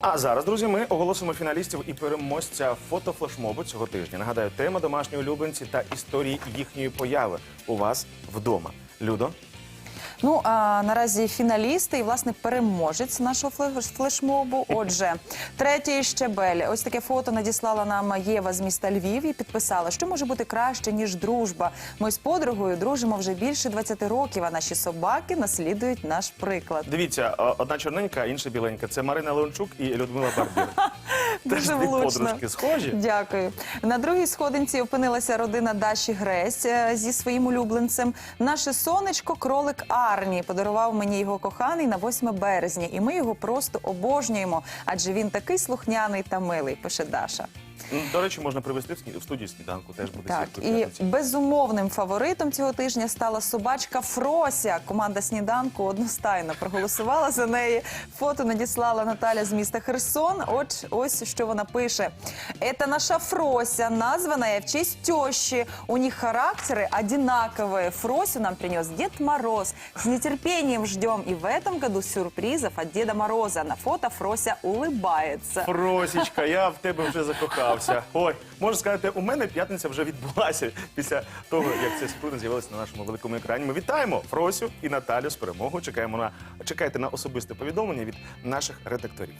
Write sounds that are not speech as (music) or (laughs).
А зараз, друзі, ми оголосимо фіналістів і переможця фотофлешмобу цього тижня. Нагадаю, тема домашні улюбленці та історії їхньої появи у вас вдома. Людо, Ну а наразі фіналісти і власне переможець нашого флеш- флешмобу. Отже, третій щебель. Ось таке фото надіслала нам Єва з міста Львів і підписала, що може бути краще ніж дружба. Ми з подругою дружимо вже більше 20 років. А наші собаки наслідують наш приклад. дивіться, одна чорненька, інша біленька. Це Марина Леончук і Людмила Барбір. (laughs) Теж Дуже дві влучно. подружки схожі. Дякую. На другій сходинці опинилася родина Даші Гресь е, зі своїм улюбленцем. Наше сонечко кролик Арні подарував мені його коханий на 8 березня, і ми його просто обожнюємо, адже він такий слухняний та милий. Пише Даша. М, До речі, можна привезти в сні- в студію сніданку. Теж буде Так, сіркою і п'ятниці. безумовним фаворитом цього тижня стала собачка Фрося. Команда сніданку одностайно проголосувала за неї. Фото надіслала Наталя з міста Херсон. От ось що вона пише: «Это наша Фрося, названная в честь тещи. У них характеры одинаковые. Фросю нам принес Дед Мороз. С нетерпением ждем. И в этом году сюрпризов от Деда Мороза. На фото Фрося улыбается. Фросічка, я в тебе вже закохався. Ой, можу сказати, у мене п'ятниця вже відбулася після того, як це спрутно з'явилася на нашому великому екрані. Ми вітаємо Фросю і Наталю з перемогою. Чекаємо на чекайте на особисте повідомлення від наших редакторів.